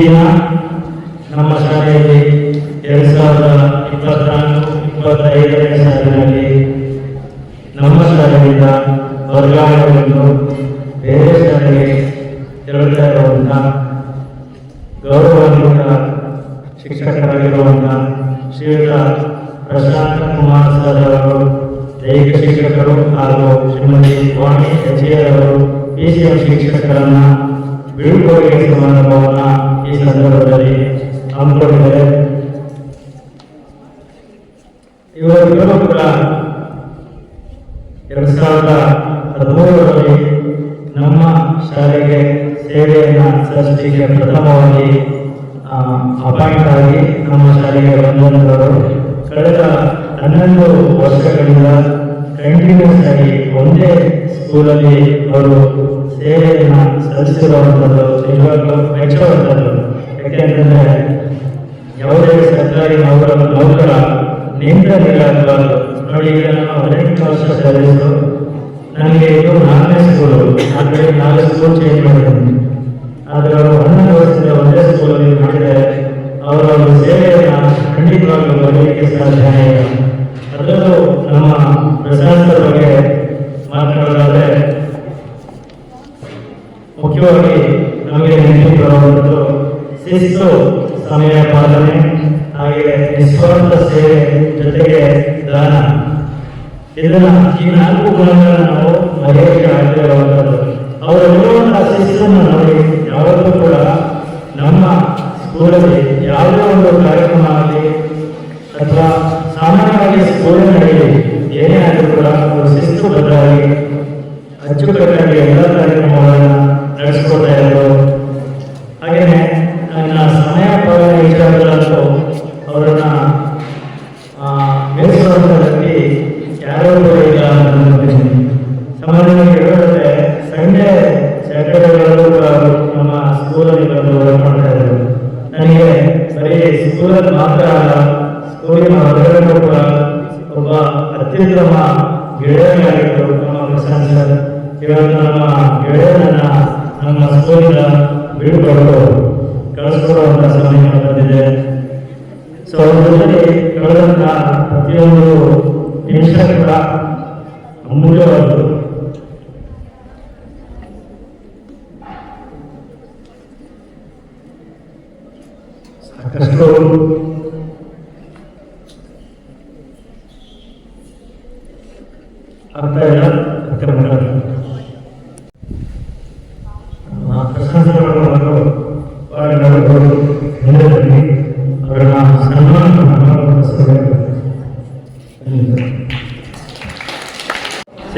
ದಿನ ನಮ್ಮ ಶಾಲೆಯಲ್ಲಿ ಎರಡು ಸಾವಿರದ ಇಪ್ಪತ್ನಾಲ್ಕು, ಇಪ್ಪತ್ತೈದನೇ ಸಾಲಿನಲ್ಲಿ ನಮ್ಮ ಶಾಲೆಯಿಂದ ವರ್ಗಾವಣೆಗೊಂಡು ಬೇರೆ ಶಾಲೆಗೆ ತೆರಳುತ್ತಾ ಇರುವಂಥ ಗೌರವಾನ್ವಿತ ಶಿಕ್ಷಕರಾಗಿರುವಂಥ ಶ್ರೀಯುತ ಪ್ರಶಾಂತ ಕುಮಾರ್ ಸರ್ ಅವರು, ದೈಹಿಕ ಶಿಕ್ಷಕರು ಹಾಗೂ ಶ್ರೀಮತಿ ವಾಣಿ ಎಚ್ ಅವರು, ಪಿ ಸಿ ಎಂ ಶಿಕ್ಷಕರನ್ನ ಬೀಳ್ಕೊಡುಗೆ ಸಮಾರಂಭವನ್ನು ಈ ಸಂದರ್ಭದಲ್ಲಿ ಹಮ್ಮಿಕೊಂಡಿದ್ದಾರೆ ಇವರಿಬ್ಬರು ಕೂಡ ಎರಡ್ ಸಾವಿರದ ಹದಿಮೂರರಲ್ಲಿ ನಮ್ಮ ಶಾಲೆಗೆ ಸೇವೆಯನ್ನು ಸಲ್ಲಿಸಲಿಕ್ಕೆ ಪ್ರಥಮವಾಗಿ ಅಪಾಯಿಂಟ್ ಆಗಿ ನಮ್ಮ ಶಾಲೆಗೆ ಬಂದಂಥವರು ಕಳೆದ ಹನ್ನೊಂದು ವರ್ಷಗಳಿಂದ ಕಂಟಿನ್ಯೂಸ್ ಆಗಿ ಒಂದೇ ಸ್ಕೂಲಲ್ಲಿ ಅವರು ಸೇವೆಯನ್ನು ಸಲ್ಲಿಸಿರುವಂಥದ್ದು ನಿಜವಾಗ್ಲೂ ಮೆಚ್ಚುವಂಥದ್ದು ಯಾಕೆಂತಂದ್ರೆ ಯಾವುದೇ ಸರ್ಕಾರಿ ನೌಕರ ನೌಕರ, ನಿಂತ ನೀಡಲಾಗಬಾರದು ನೋಡಿ ಈಗ ನಾನು ಹದಿನೆಂಟು ವರ್ಷ ಸರ್ವಿಸು ನನಗೆ ಇದು ನಾಲ್ಕನೇ ಸ್ಕೂಲು ಆದರೆ ನಾಲ್ಕು ಸ್ಕೂಲ್ ಚೇಂಜ್ ಮಾಡಿದ್ದೀನಿ ಆದರೆ ಇದನ್ನ ಈ ನಾಲ್ಕು ಗುಣಗಳನ್ನ ನಾವು ಮರೆಯಕ್ಕೆ ಆಗದೇ ಇರುವಂಥದ್ದು ಅವರು ಇರುವಂತಹ ಶಿಸ್ತನ್ನು ನೋಡಿ ಯಾವತ್ತೂ ಕೂಡ ನಮ್ಮ ಸ್ಕೂಲಲ್ಲಿ ಯಾವುದೇ ಒಂದು ಕಾರ್ಯಕ್ರಮ ಆಗಲಿ ಅಥವಾ ಸಾಮಾನ್ಯವಾಗಿ ಸ್ಕೂಲಿನಲ್ಲಿ ಏನೇ ಆದರೂ ಕೂಡ ಅವರು ಶಿಸ್ತುಬದ್ಧವಾಗಿ ಅಚ್ಚುಕಟ್ಟಾಗಿ ಎಲ್ಲ ಕಾರ್ಯಕ್ರಮಗಳನ್ನು ಇದ್ರು ಯಾರೋ ಕೂಡ ನಿಮಿಷ ಕೂಡ ಅಮೂಲ್ಯವಾದದ್ದು ಸಾಕಷ್ಟು ಅರ್ಥ ಇಲ್ಲ ಅರ್ಥ ಮಾಡಲ್ಲ ಆ ಪ್ರಶಂಸೆಗಳನ್ನು ಪಾಲ್ಗೊಳ್ಳಲು ಮುಂದೆ ಬನ್ನಿ ಅವರನ್ನ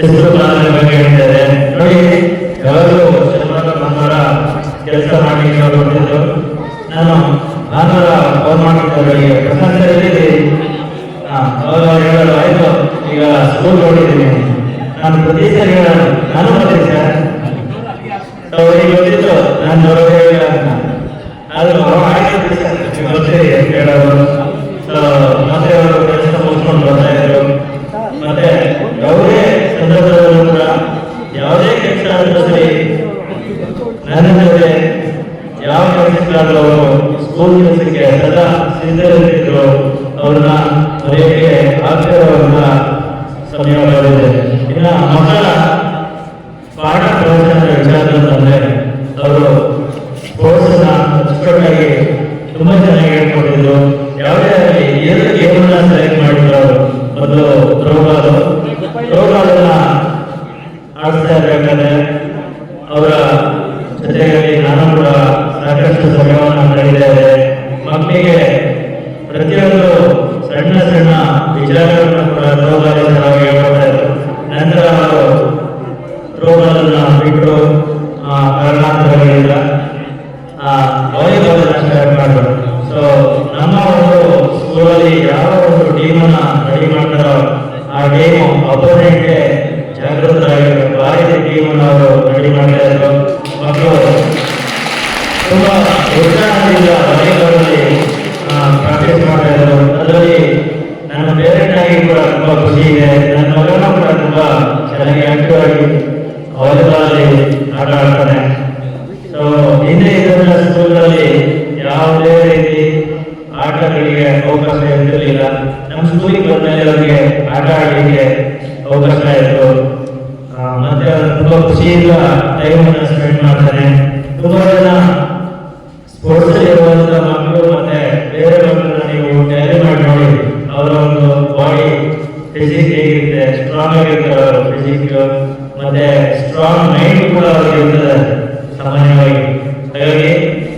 ಮಾಡಬೇಕು ಬಗ್ಗೆ ಹೇಳಿದ್ದಾರೆ. ನೋಡಿ, ಯಾವಾಗಲೂ ಶನಿವಾರ, ಭಾನುವಾರ ಕೆಲಸ ಮಾಡಲಿಕ್ಕೆ ಅವ್ರು ಬಂದಿದ್ದು ನಾನು ಭಾನುವಾರ ಫೋನ್ ಮಾಡಿದ್ದೆ ಪ್ರಶಂಸೆಯಲ್ಲಿ ಅವರು ಹೇಳೋದು ಆಯ್ತು. ಈಗ ಸ್ಕೂಲ್ ನೋಡಿದ್ದೀನಿ. ನಾನು ಪ್ರತಿ ಸರಿ ನಾನು ಬರ್ತೀನಿ ಸರ್ ಗೊತ್ತಿತ್ತು, ನಾನು ನೋಡೋದು ಇಲ್ಲ ಅಂತ. ಆದ್ರೆ ಅವರು ಆಯ್ತು ಬಿಡಿ ಹೇಳೋರು ಮತ್ತೆ ಅವರು ಕೆಲಸ ಮುಗಿಸ್ಕೊಂಡು ಬರ್ತಾ ಇದ್ರು. ಸ್ಕೂಲಿಗೆ ಬಂದಮೇಲೆ ಅವರಿಗೆ ಆಟ ಆಡಲಿಕ್ಕೆ ಅವಕಾಶ ಇತ್ತು. ಮತ್ತೆ ತುಂಬ ಖುಷಿಯಿಂದ ಟೈಮನ್ನು ಸ್ಪೆಂಡ್ ಮಾಡ್ತಾರೆ. ತುಂಬ ಜನ ಸ್ಪೋರ್ಟ್ಸ್ ಇರುವಂಥ ಮಕ್ಕಳು ಮತ್ತೆ ಬೇರೆ ಮಕ್ಕಳನ್ನ ನೀವು ಟ್ಯಾರಿ ಮಾಡಿ ನೋಡಿ, ಅವರ ಒಂದು ಬಾಡಿ ಫಿಸಿಕ್ ಹೇಗಿರುತ್ತೆ ಸ್ಟ್ರಾಂಗ್ ಆಗಿರ್ತಾರೆ ಅವರ ಫಿಸಿಕ್ ಮತ್ತೆ ಸ್ಟ್ರಾಂಗ್ ಮೈಂಡ್ ಕೂಡ ಅವ್ರಿಗೆ ಇರ್ತದೆ, ಸಾಮಾನ್ಯವಾಗಿ. ಹಾಗಾಗಿ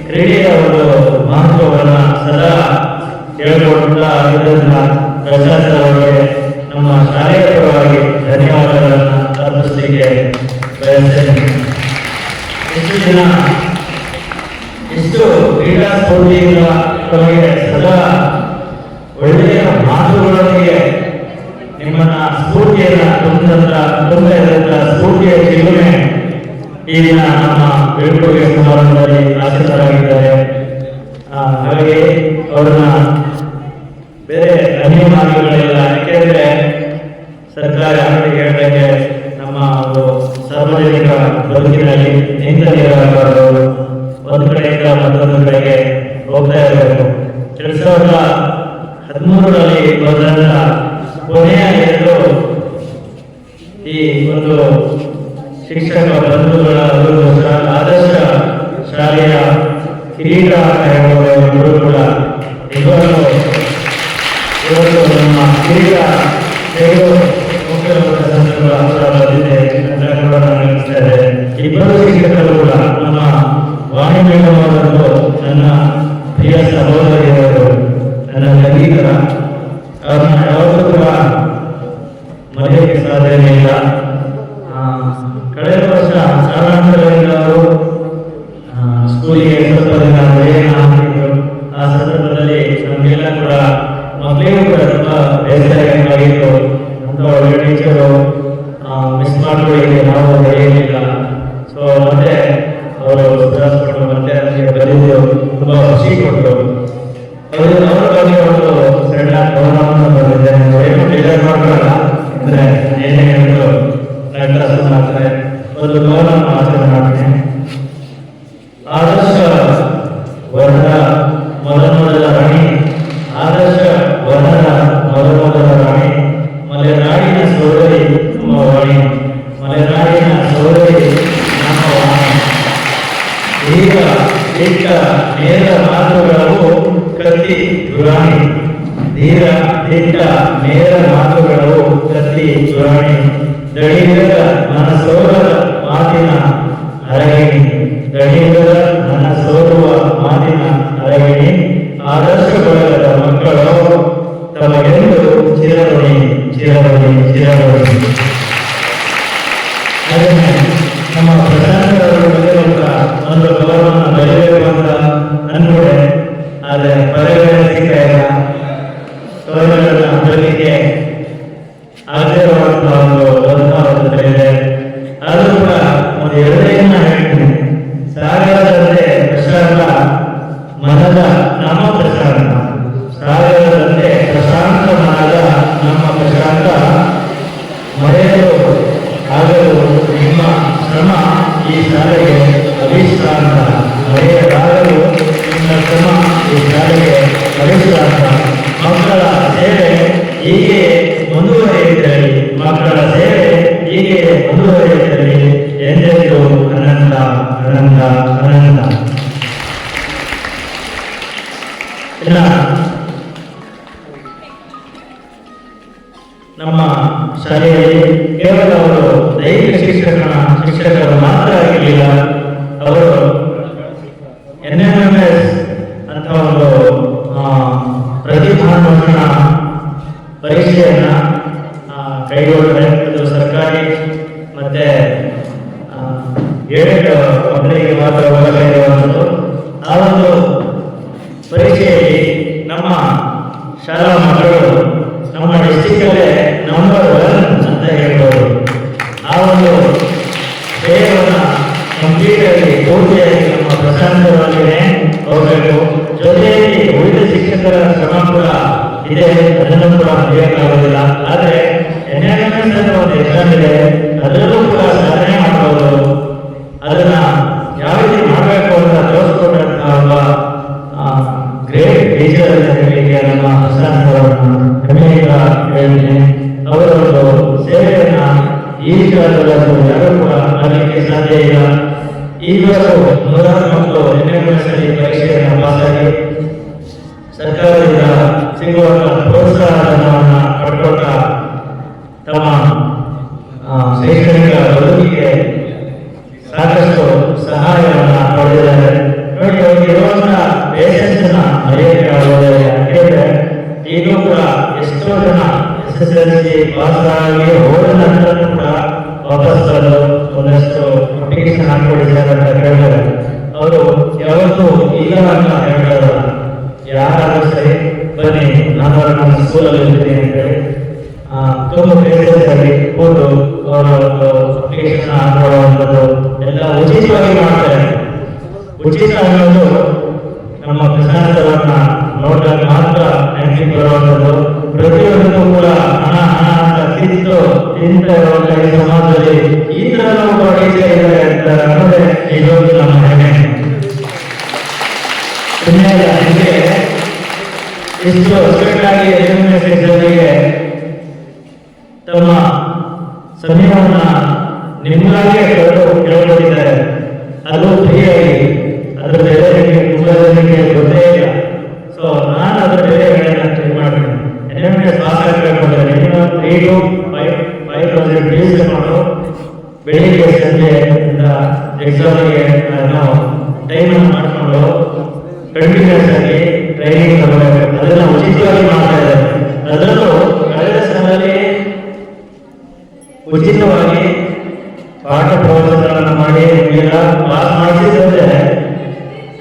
ಕ್ರೀಡೆಯ ಒಂದು ಮಹತ್ವವನ್ನು ಸದಾ ಹೇಳ್ಕೊಡ್ತಾ ಇರೋದ್ರಿಂದ ಅವರಿಗೆ ನಮ್ಮ ಶಾಲೆಯ ಧನ್ಯವಾದಗಳನ್ನು ಅರ್ಪಿಸಲಿಕ್ಕೆ ಬಯಸ್ತೇನೆ. ಎಷ್ಟು ದಿನ ಎಷ್ಟು ಕ್ರೀಡಾ ತಮಗೆ ಸದಾ ಒಳ್ಳೆಯ ಮಾತುಗಳೊಂದಿಗೆ ನಿಮ್ಮನ್ನ ಸ್ಫೂರ್ತಿಯನ್ನ ತುಂಬಿದಂತ ತುಂಬಿದಂತ ಸ್ಫೂರ್ತಿಯ ಜೀವನೆ ಈ ದಿನ ನಮ್ಮ ಬೀಳ್ಕೊಡುಗೆ ಸಮಾರಂಭದಲ್ಲಿ ಆಸಕ್ತರಾಗಿದ್ದಾರೆ. ಹಾಗೆ ಅವರನ್ನ ಬೇರೆ ಅನ್ಯ ಮಾರ್ಗಗಳಿಲ್ಲ ಯಾಕೆಂದ್ರೆ ಸರ್ಕಾರ ಇವತ್ತು ನಮ್ಮ ಕಿರೀಟ ತೆಗೆದು ಮುಖ್ಯವಾದ ಸಂದರ್ಭ ಕೂಡ ಬಂದಿದೆ ಅಂತ ಕೂಡ ನಾನು ಅನಿಸ್ತಾ ಇದೆ. ಇಬ್ಬರು ಶಿಕ್ಷಕರು ನಮ್ಮ ವಾಣಿ ಮೇಡಮ್ ಅವರನ್ನು ನನ್ನ ಪ್ರಿಯ ನನ್ನ ಸಂಗೀತರ ಅವ್ರನ್ನ ಯಾವತ್ತೂ ಕೂಡ ಇಲ್ಲ ಕಳೆದ ವರ್ಷ ಕಾರಣಾಂತರದಿಂದ ಅವರು ಸ್ಕೂಲಿಗೆ ಸ್ವಲ್ಪ ದಿನ ಆ ಸಂದರ್ಭದಲ್ಲಿ ನಮಗೆಲ್ಲ ಕೂಡ ಕೂಡ ತುಂಬಾ ಬೇಸರವಾಗಿತ್ತು ಅಂತ ಒಳ್ಳೆ ಟೀಚರು ನಾವು ಸೊ ಅವರು ಸುಧಾರಿಸ್ಕೊಂಡು ಮತ್ತೆ ನನಗೆ ಕೊಟ್ಟರು. ಅವರು, ಅವರ ಬಗ್ಗೆ ಒಂದು ಸಣ್ಣ ಗೌರವವನ್ನು ಬಂದಿದೆ ಏನು ಬೇಜಾರು ಮಾಡ್ಕೊಳ್ಳಲ್ಲ ಅಂದ್ರೆ ಏನೇ ಒಂದು ಗೌರವ ಆಚರಣೆ ಮಾಡ್ತೀನಿ. ಆದರ್ಶ ವರ್ಣ ಮೊದಲ ರಾಣಿ. ಆದರ್ಶ ವರ್ಣದ ಮೊದಲ ರಾಣಿ ಮಲೆನಾಡಿನ ಸೋದರಿ ನಮ್ಮ ವಾಣಿ ಮಲೆನಾಡಿನ ಸೋದರಿ ನಮ್ಮ ವಾಣಿ ಈಗ ಇಟ್ಟ ನೇರ ಮಾತುಗಳು ಕತ್ತಿ ದುರಾಣಿ ಧೀರ ದಿಟ್ಟ ನೇರ ಮಾತುಗಳು చేరలోని చేరలోని చేరలోని ಇಲ್ಲ. ನಮ್ಮ ಶಾಲೆಯಲ್ಲಿ ಕೇವಲ ಅವರು ದೈಹಿಕ ಶಿಕ್ಷಕನ ಶಿಕ್ಷಕರು ಮಾತ್ರ ಆಗಿರಲಿಲ್ಲ. ಅವರು ಎನ್ ಎಂ ಎಸ್ ಅಂತ ಒಂದು ಆ, ಪ್ರತಿ ಭಾನುವಾರ ಪರೀಕ್ಷೆಯನ್ನ ಅದು ಸರ್ಕಾರಿ ಮತ್ತೆ ಏಳು ಮಕ್ಕಳಿಗೆ ಮಾತ್ರ ಒಳಗಾಗಿರುವಂಥದ್ದು ಆ ಒಂದು ಪರೀಕ್ಷೆಯಲ್ಲಿ ನಮ್ಮ ಶಾಲಾ ಮಕ್ಕಳು ನಮ್ಮ ಡಿಸ್ಟಿಕ್ಕಲ್ಲೇ ಅವರೊಂದು ಸೇವೆಯನ್ನ ಈಶ್ವರದ ಯಾರು ಕೂಡ ಮಾಡಲಿಕ್ಕೆ ಸಾಧ್ಯ ಇಲ್ಲ. ಈಗಲೂ ನೂರಾರು ಮಕ್ಕಳು ಎಂಟನೇ ಕ್ಲಾಸಲ್ಲಿ ಪರೀಕ್ಷೆಯನ್ನು ಪಾಸಾಗಿ ಸರ್ಕಾರದಿಂದ ಸಿಗುವಂತಹ ಪ್ರೋತ್ಸಾಹವನ್ನು ಪಡ್ಕೊಳ್ತಾ ತಮ್ಮ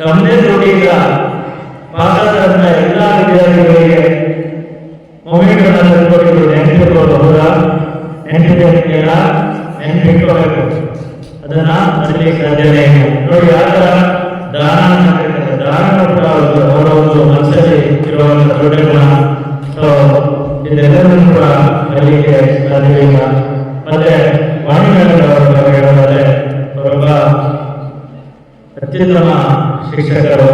ಒಂದೇ ನುಡಿಯಿಂದ ಪಾತ್ರಗಳನ್ನ ಎಲ್ಲ ವಿದ್ಯಾರ್ಥಿಗಳಿಗೆ ಮೊಮೆಂಟ್ಗಳನ್ನು ಕೊಟ್ಟು ನೆನಪಿಟ್ಕೊಳ್ಳೋದು ಅವರ ನೆನಪಿದೆಯಲ್ಲ ನೆನಪಿಟ್ಕೋಬೇಕು. ಅದನ್ನ ಮಾಡಲಿಕ್ಕೆ ಸಾಧ್ಯನೇ ನೋಡಿ, ಆ ಥರ ದಾನ ದಾನ ಕೂಡ ಅವರ ಒಂದು ಮನಸ್ಸಲ್ಲಿ ಇರುವಂತಹ ದೃಢಗಳ ಇದೆಲ್ಲರೂ ಕೂಡ ಕಲಿಯಲಿಕ್ಕೆ ಸಾಧ್ಯವಿಲ್ಲ ಮತ್ತೆ ವಾಣಿಜ್ಯ ಅತ್ಯುತ್ತಮ ಶಿಕ್ಷಕರು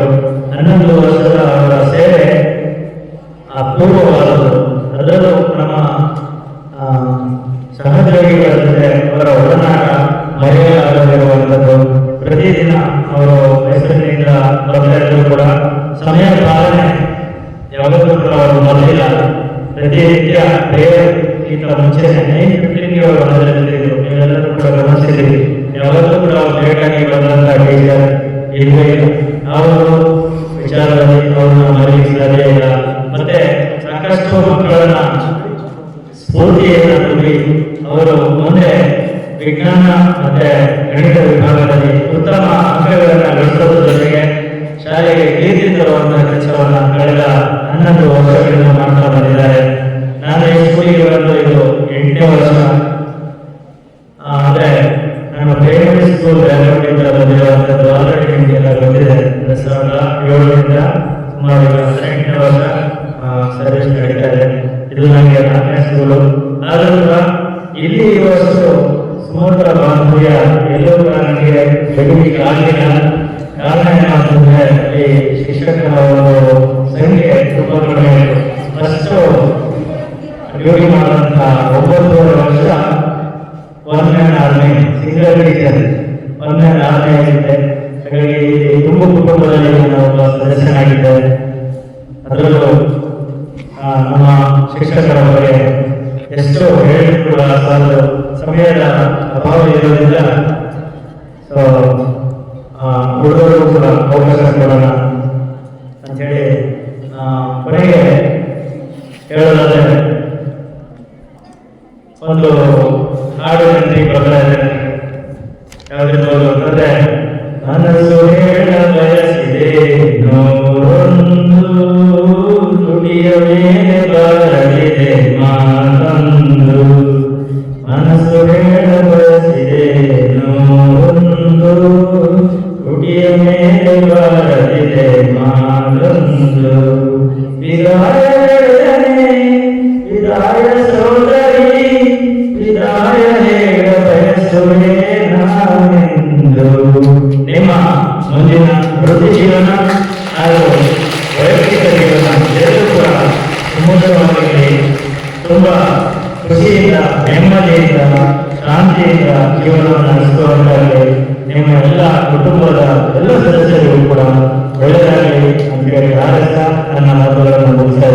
ಹನ್ನೊಂದು ವರ್ಷದ ಅವರ ಸೇವೆ ಅಪೂರ್ವವಾದದ್ದು. ಇಲ್ಲವೇ ಇಲ್ಲ ಅವರು ವಿಚಾರದಲ್ಲಿ ಅವ್ರನ್ನ ಮಾಡಲಿಕ್ಕೆ ಸಾಧ್ಯ ಇಲ್ಲ. ಮತ್ತೆ ಸಾಕಷ್ಟು ಮಕ್ಕಳನ್ನ ಸ್ಫೂರ್ತಿಯನ್ನು ತುಂಬಿ ಅವರು ಮುಂದೆ ವಿಜ್ಞಾನ ಮತ್ತೆ ಗಣಿತ ವಿಭಾಗದಲ್ಲಿ ಉತ್ತಮ ಅಂಕಗಳನ್ನು ಗಳಿಸೋದ್ರ ಜೊತೆಗೆ ಶಾಲೆಗೆ ಕೀರ್ತಿ ತರುವಂತಹ ಕೆಲಸವನ್ನು ಕಳೆದ ಹನ್ನೊಂದು ವರ್ಷಗಳಿಂದ ಮಾಡ್ತಾ ಬಂದಿದ್ದಾರೆ. ನಾನು ಈ ಸ್ಕೂಲಿಗೆ ಬಂದು ಇದು ಎಂಟನೇ ವರ್ಷ. ಅಂದ್ರೆ ನಾನು ಪ್ರೈಮರಿ ಸ್ಕೂಲ್ ಬ್ಯಾಕ್ಗ್ರೌಂಡ್ ಇಂದ ಬಂದಿರುವಂತದ್ದು ವೃತ್ತಿ ಜೀವನ ಹಾಗೂ ವೈಯಕ್ತಿಕ ಜೀವನ ಎರಡೂ ಕೂಡ ಸುಮಧುರವಾಗಿ ತುಂಬ ಖುಷಿಯಿಂದ, ನೆಮ್ಮದಿಯಿಂದ, ಶಾಂತಿಯಿಂದ ಜೀವನವನ್ನು ನಡೆಸುವಂತಾಗಲಿ ನಿಮ್ಮ ಎಲ್ಲ ಕುಟುಂಬದ ಎಲ್ಲ ಸದಸ್ಯರಿಗೂ ಕೂಡ ಒಳ್ಳೆಯದಾಗಲಿ ಅಂತ ಹೇಳಿ ಆರಿಸ್ತಾ ನನ್ನ ಮಾತುಗಳನ್ನು ಮುಗಿಸ್ತಾ